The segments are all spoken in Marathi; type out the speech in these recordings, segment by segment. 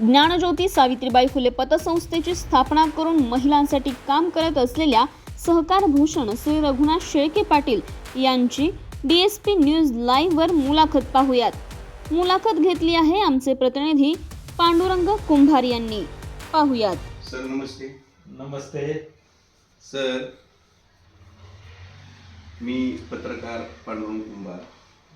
ज्ञानज्योती सावित्रीबाई फुले पतसंस्थेची स्थापना करून महिलांसाठी काम करत असलेल्या सहकार भूषण श्री रघुनाथ शेळके पाटील यांची डी एस पी न्यूज लाईव्हवर मुलाखत पाहूयात. मुलाखत घेतली आहे आमचे प्रतिनिधी पांडुरंग कुंभार यांनी. पाहूयात. सर नमस्ते. नमस्ते. सर मी पत्रकार पांडुरंग कुंभार.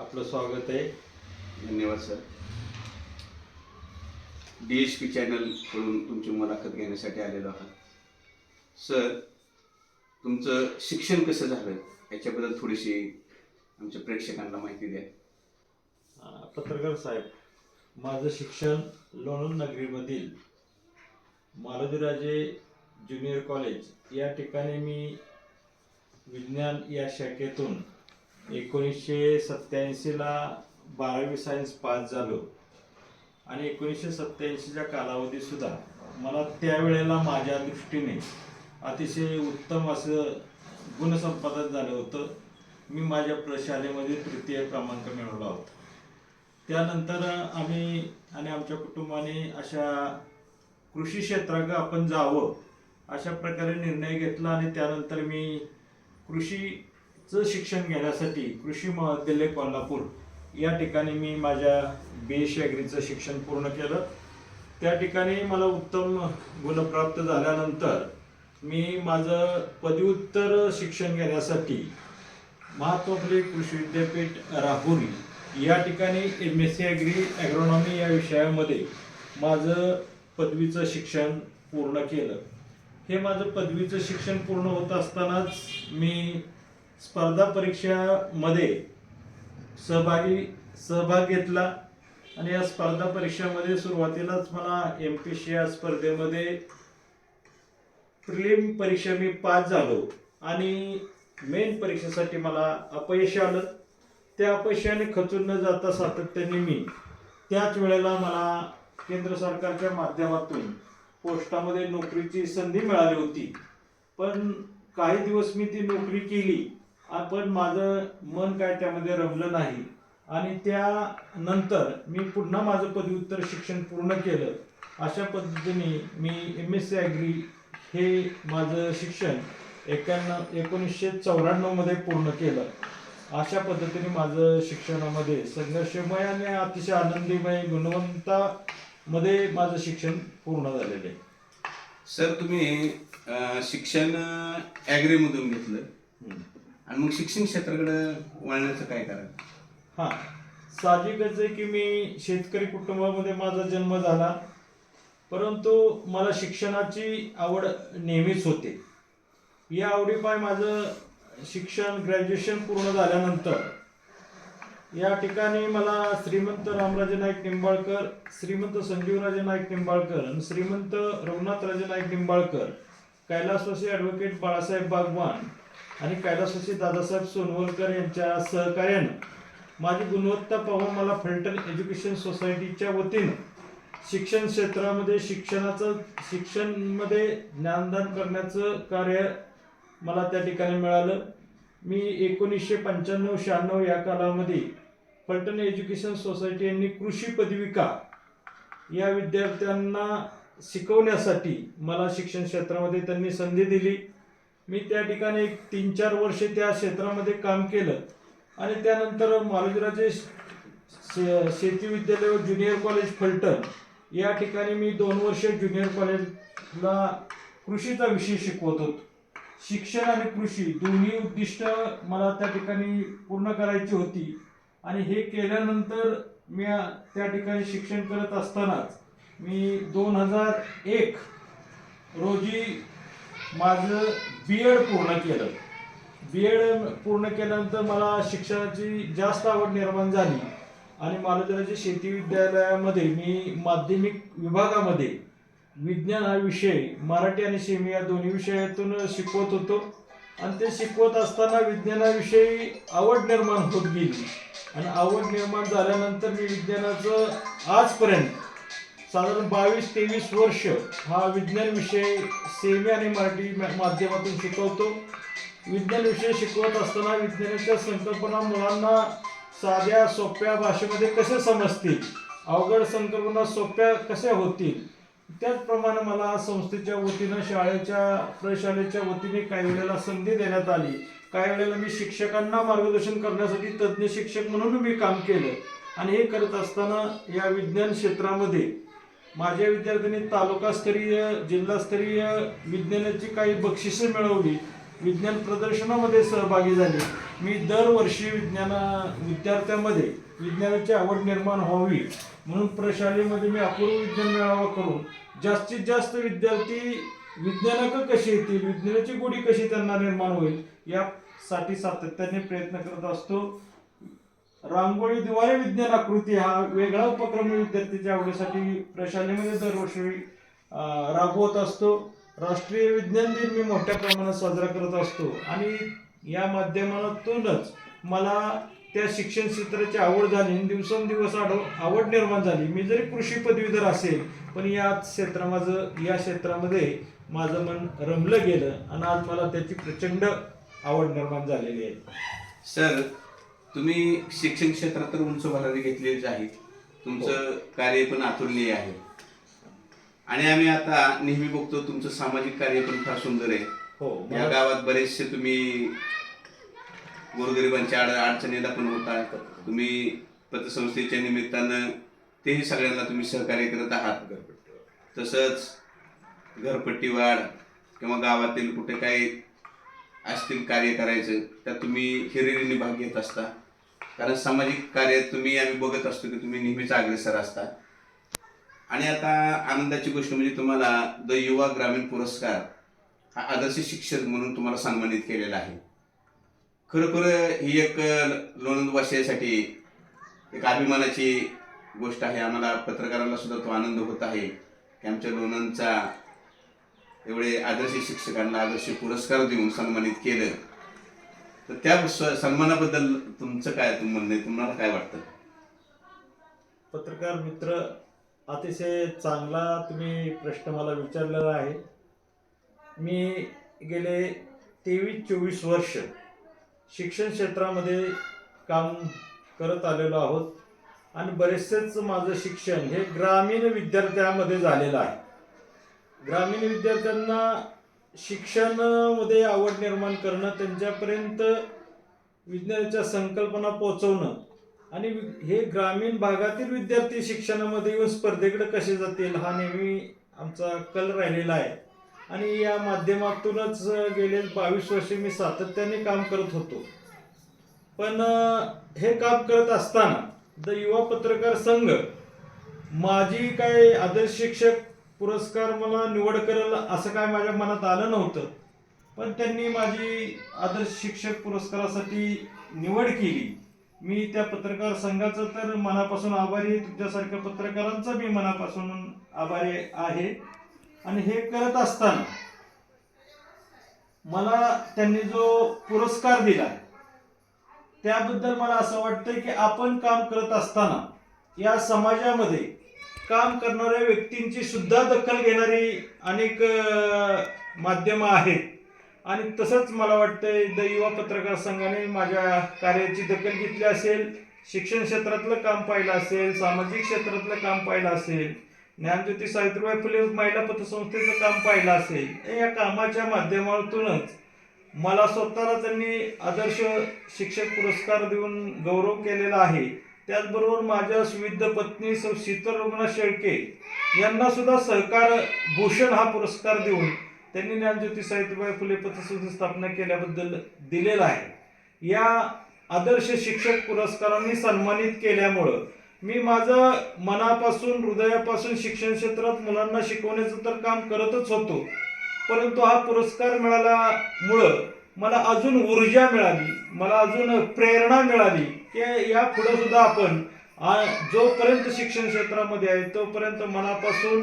आपलं स्वागत आहे. धन्यवाद सर. डी एच पी चॅनलकडून तुमची मुलाखत घेण्यासाठी आलेलो आहात. सर तुमचं शिक्षण कसं झालं? याच्याबद्दल थोडीशी आमच्या प्रेक्षकांना माहिती द्या. पत्रकार साहेब माझं शिक्षण लोणंद नगरीमधील मालोजीराजे ज्युनियर कॉलेज या ठिकाणी मी विज्ञान या शाखेतून एकोणीसशे सत्त्याऐंशीला बारावी सायन्स पास झालो. आणि एकोणीसशे सत्त्याऐंशीच्या कालावधीसुद्धा मला त्यावेळेला माझ्या दृष्टीने अतिशय उत्तम असं गुणसंपादन झालं होतं. मी माझ्या प्रशालेमध्ये तृतीय क्रमांक मिळवला होता. त्यानंतर आम्ही आणि आमच्या कुटुंबाने अशा कृषी क्षेत्राकडे आपण जावं अशा प्रकारे निर्णय घेतला आणि त्यानंतर मी कृषीचं शिक्षण घेण्यासाठी कृषी महाविद्यालय कोल्हापूर या ठिकाणी मी माझ्या बी एस ॲग्रीचं शिक्षण पूर्ण केलं. त्या ठिकाणी मला उत्तम गुण प्राप्त झाल्यानंतर मी माझं पदव्युत्तर शिक्षण घेण्यासाठी महात्मा फुले कृषी विद्यापीठ राहुरी या ठिकाणी M S C agri agronomy या विषयामध्ये माझं पदवीचं शिक्षण पूर्ण केलं. हे माझं पदवीचं शिक्षण पूर्ण होत असतानाच मी स्पर्धा परीक्षामध्ये सहभागी सहभाग घेतला आणि या स्पर्धा परीक्षामध्ये सुरुवातीलाच मला एम पी सी या स्पर्धेमध्ये प्रिलिम परीक्षा मी पास झालो आणि मेन परीक्षेसाठी मला अपयश आलं. त्या अपयशाने खचून न जाता सातत्याने मी त्याच वेळेला मला केंद्र सरकारच्या माध्यमातून पोस्टामध्ये नोकरीची संधी मिळाली होती. पण काही दिवस मी ती नोकरी केली पण माझं मन काय त्यामध्ये रमलं नाही. आणि त्यानंतर मी पुन्हा माझं पदव्युत्तर शिक्षण पूर्ण केलं. अशा पद्धतीने मी एम एस सी ॲग्री हे माझं शिक्षण एक्याण्णव एकोणीसशे चौऱ्याण्णवमध्ये पूर्ण केलं. अशा पद्धतीने माझं शिक्षणामध्ये संघर्षमय आणि अतिशय आनंदीमय गुणवंतामध्ये माझं शिक्षण पूर्ण झालेलं. आहे सर तुम्ही शिक्षण ॲग्रीमधून घेतलं. आणि मग शिक्षण क्षेत्राकडे वळण्याचं काय कारण हां. साहजिकच आहे की मी शेतकरी कुटुंबामध्ये माझा जन्म झाला परंतु मला शिक्षणाची आवड नेहमीच होते. या आवडीपाय माझं शिक्षण ग्रॅज्युएशन पूर्ण झाल्यानंतर या ठिकाणी मला श्रीमंत रामराजे नाईक निंबाळकर श्रीमंत संजीवराजे नाईक निंबाळकर आणि श्रीमंत रघुनाथराजे नाईक निंबाळकर कैलासवासी ॲडव्होकेट बाळासाहेब बागवान आणि कैलासवासी दादासाहेब सोनवलकर यांच्या सहकार्यानं माझी गुणवत्ता पाहून मला फलटण एज्युकेशन सोसायटीच्या वतीनं शिक्षण क्षेत्रामध्ये शिक्षणाचं शिक्षणमध्ये ज्ञानदान करण्याचं कार्य मला त्या ठिकाणी मिळालं. मी एकोणीसशे पंच्याण्णव शहाण्णव या कालामध्ये फलटण एज्युकेशन सोसायटी यांनी कृषी पदविका या विद्यार्थ्यांना शिकवण्यासाठी मला शिक्षण क्षेत्रामध्ये त्यांनी संधी दिली. मी त्या ठिकाणी एक तीन चार वर्षे त्या क्षेत्रामध्ये काम केलं. आणि त्यानंतर मालोजीराजे शे- शेती विद्यालय व ज्युनियर कॉलेज फलटण या ठिकाणी मी दोन वर्ष ज्युनियर कॉलेजला कृषीचा विषय शिकवत होतो. शिक्षण आणि कृषी दोन्ही उद्दिष्ट मला त्या ठिकाणी पूर्ण करायची होती. आणि हे केल्यानंतर मी त्या ठिकाणी शिक्षण करत असतानाच मी दोन हजार एक रोजी माझं बी एड पूर्ण केलं. बी एड पूर्ण केल्यानंतर मला शिक्षणाची जास्त आवड निर्माण झाली. आणि मालोदराच्या शेती विद्यालयामध्ये मी माध्यमिक विभागामध्ये विज्ञान हा विषय मराठी आणि सेमी या दोन्ही विषयातून शिकवत होतो. आणि ते शिकवत असताना विज्ञानाविषयी आवड निर्माण होत गेली. आणि आवड निर्माण झाल्यानंतर मी विज्ञानाचं आजपर्यंत साधारण बावीस तेवीस वर्ष हा विज्ञान विषय सेमी आणि मराठी माध्यमातून शिकवतो. विज्ञान विषय शिकवत असताना विज्ञानाच्या संकल्पना मुलांना साध्या सोप्या भाषेमध्ये कसे समजतील? अवघड संकल्पना सोप्या कशा होतील? त्याचप्रमाणे मला संस्थेच्या वतीनं शाळेच्या प्रशालेच्या वतीने काही वेळेला संधी देण्यात आली. काही वेळेला मी शिक्षकांना मार्गदर्शन करण्यासाठी तज्ज्ञ शिक्षक म्हणून मी काम केलं. आणि हे करत असताना या विज्ञान क्षेत्रामध्ये माझ्या विद्यार्थ्यांनी तालुकास्तरीय जिल्हास्तरीय विज्ञानाची काही बक्षिसे मिळवली. विज्ञान प्रदर्शनामध्ये सहभागी झाले. मी दरवर्षी विज्ञाना विद्यार्थ्यांमध्ये विज्ञानाची आवड निर्माण व्हावी म्हणून प्रशालेमध्ये मी अपूर्व विज्ञान मेळावा करून जास्तीत जास्त विद्यार्थी विज्ञानाकडे कशी येतील विज्ञानाची गोडी कशी त्यांना निर्माण होईल यासाठी सातत्याने प्रयत्न करत असतो. रांगोळी दिवाळी विज्ञान आकृती हा वेगळा उपक्रम विद्यार्थ्यांच्या आवडीसाठी प्रशालेमध्ये दरवर्षी राबवत असतो. राष्ट्रीय विज्ञान दिन मी मोठ्या प्रमाणात साजरा करत असतो. आणि या माध्यमातूनच मला त्या शिक्षण क्षेत्राची आवड झाली आणि दिवसेंदिवस आडव आवड निर्माण झाली. मी जरी कृषी पदवीधर असेल पण या क्षेत्रा माझं या क्षेत्रामध्ये माझं मन रमलं गेलं आणि आज मला त्याची प्रचंड आवड निर्माण झालेली आहे. सर तुम्ही शिक्षण क्षेत्रात तर उंच भरारी घेतलेलीच आहे तुमचं कार्य पण अतुलनीय आहे. आणि आम्ही आता नेहमी बघतो तुमचं सामाजिक कार्य पण फार सुंदर आहे. हो या मला- गावात बरेचसे तुम्ही गोरगरिबांच्या अड अडचणीला पण होता. तुम्ही पतसंस्थेच्या निमित्तानं तेही सगळ्यांना तुम्ही सहकार्य करत आहात. तसंच घरपट्टी वाढ किंवा गावातील कुठे काही असतील कार्य करायचं त्यात तुम्ही हिरिरीने भाग घेत असता. कारण सामाजिक कार्यात तुम्ही आम्ही बघत असतो की तुम्ही नेहमीच अग्रेसर असता. आणि आता आनंदाची गोष्ट म्हणजे तुम्हाला द युवा ग्रामीण पुरस्कार हा आदर्श शिक्षक म्हणून तुम्हाला सन्मानित केलेला आहे. खरोखर ही एक लोणंदवासियासाठी एक अभिमानाची गोष्ट आहे. आम्हाला पत्रकारांना सुद्धा तो आनंद होत आहे की आमच्या लोणंदचा एवढे आदर्श शिक्षकांना आदर्श पुरस्कार देऊन सन्मानित केलं. तर त्या सन्मानाबद्दल तुमचं काय तुम म्हणणं आहे? तुम्हाला काय वाटतं पत्रकार मित्र अतिशय चांगला तुम्ही प्रश्न मला विचारलेला आहे मी गेले तेवीस चोवीस वर्ष शिक्षण क्षेत्रामध्ये काम करत आलेलो आहोत आणि बरेचसेच माझं शिक्षण हे ग्रामीण विद्यार्थ्यामध्ये झालेलं आहे ग्रामीण विद्यार्थ्यांना शिक्षणामध्ये आवड निर्माण करणं त्यांच्यापर्यंत विज्ञानाच्या संकल्पना पोहोचवणं आणि हे ग्रामीण भागातील विद्यार्थी शिक्षणामध्ये येऊन स्पर्धेकडे कसे जातील हा नेहमी आमचा कल राहिलेला आहे. आणि या माध्यमातूनच गेले बावीस वर्षे मी सातत्याने काम करत होतो. पण हे काम करत असताना द युवा पत्रकार संघ माझी काय आदर्श शिक्षक पुरस्कार मला निवड करेल असं काय माझ्या मनात आलं नव्हतं. पण त्यांनी माझी आदर्श शिक्षक पुरस्कारासाठी निवड केली. मी त्या पत्रकार संघाचं तर मनापासून आभारी आहे. तुमच्यासारख्या पत्रकारांचा मी मनापासून आभारी आहे. आणि हे करत असताना मला त्यांनी जो पुरस्कार दिला त्याबद्दल मला असं वाटतं की आपण काम करत असताना या समाजामध्ये काम करणाऱ्या व्यक्तींची सुद्धा दखल घेणारी अनेक माध्यमं आहेत. आणि तसंच मला वाटतंय द युवा पत्रकार संघाने माझ्या कार्याची दखल घेतली असेल शिक्षण क्षेत्रातलं काम पाहिलं असेल सामाजिक क्षेत्रातलं काम पाहिलं असेल ज्ञानज्योती सावित्रीबाई फुले महिला पतसंस्थेचं काम पाहिलं असेल या कामाच्या माध्यमातूनच मला स्वतःला त्यांनी आदर्श शिक्षक पुरस्कार देऊन गौरव केलेला आहे. त्याचबरोबर माझ्या सुविध पत्नी सौ शीतल शेळके यांना सुद्धा सहकार भूषण हा पुरस्कार देऊन त्यांनी ज्ञानज्योती सावित्रीबाई फुले पतसंस्थे स्थापना केल्याबद्दल दिलेला आहे. या आदर्श शिक्षक पुरस्कारांनी सन्मानित केल्यामुळं मी माझं मनापासून हृदयापासून शिक्षण क्षेत्रात मुलांना शिकवण्याचं तर काम करतच होतो परंतु हा पुरस्कार मिळाल्यामुळं मला अजून ऊर्जा मिळाली मला अजून प्रेरणा मिळाली की या पुढे सुद्धा आपण जोपर्यंत शिक्षण क्षेत्रामध्ये आहे तोपर्यंत मनापासून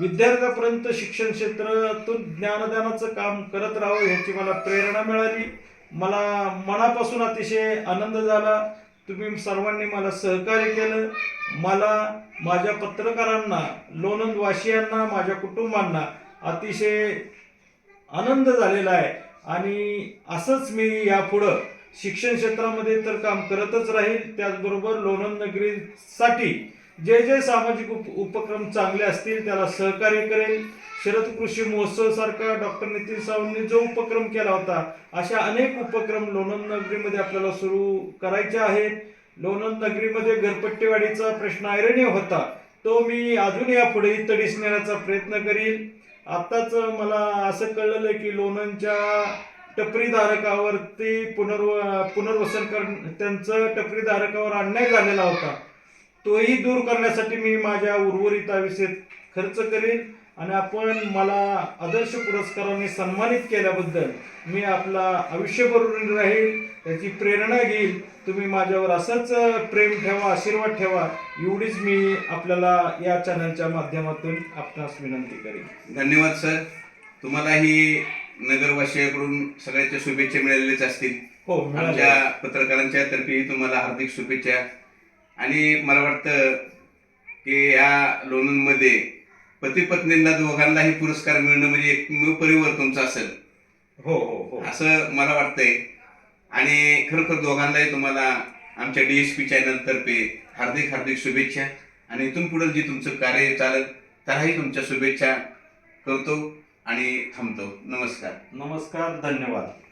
विद्यार्थ्यापर्यंत शिक्षण क्षेत्रातून ज्ञानदानाचं काम करत राहावं ह्याची मला प्रेरणा मिळाली. मला मनापासून अतिशय आनंद झाला. तुम्ही सर्वांनी मला सहकार्य केलं. मला माझ्या पत्रकारांना लोणंद वासियांना माझ्या कुटुंबांना अतिशय आनंद झालेला आहे. आणि असंच मी यापुढं शिक्षण क्षेत्रामध्ये तर काम करतच राहील. त्याचबरोबर लोणंद नगरीसाठी जे जे सामाजिक उप उपक्रम चांगले असतील त्याला सहकार्य करेल. शरद कृषी महोत्सव सारखा डॉक्टर नितीन सावंतनी जो उपक्रम केला होता अशा अनेक उपक्रम लोणंद नगरीमध्ये आपल्याला सुरू करायचे आहेत. लोणंद नगरीमध्ये घरपट्टीवाडीचा प्रश्न ऐरणीय होता. तो मी अजून यापुढे तडीस नेण्याचा प्रयत्न करील. आत्ताच मला असं कळलेलं आहे की लोणंदच्या टपरीधारकावरती पुनर्व पुनर्वसन कर त्यांचं टपरीधारकावर अन्याय झालेला होता. तोही दूर करण्यासाठी मी माझ्या उर्वरित आयुष्यात खर्च करेन आणि आपण मला आदर्श पुरस्काराने सन्मानित केल्याबद्दल मी आपला आयुष्यभर ऋणी राहील त्याची प्रेरणा घेईल. तुम्ही माझ्यावर असंच प्रेम ठेवा आशीर्वाद ठेवा एवढीच मी आपल्याला या चॅनलच्या माध्यमातून आपणास विनंती करेन. धन्यवाद सर. तुम्हालाही नगरवासियाकडून सगळ्यांच्या शुभेच्छा मिळालेल्याच असतील. हो मिळाले आमच्या पत्रकारांच्या तर्फेही तुम्हाला हार्दिक शुभेच्छा. आणि मला वाटतं की या लोणंदमध्ये पती पत्नींना दोघांनाही पुरस्कार मिळणं म्हणजे एकमेव परिवार तुमचा असेल. हो हो हो. असं मला वाटतंय. आणि खरोखर दोघांनाही तुम्हाला आमच्या डी एस पी चॅनलतर्फे हार्दिक हार्दिक शुभेच्छा. आणि इथून पुढे जे तुमचं कार्य चालेल त्यालाही तुमच्या शुभेच्छा. करतो आणि थांबतो. नमस्कार. नमस्कार धन्यवाद.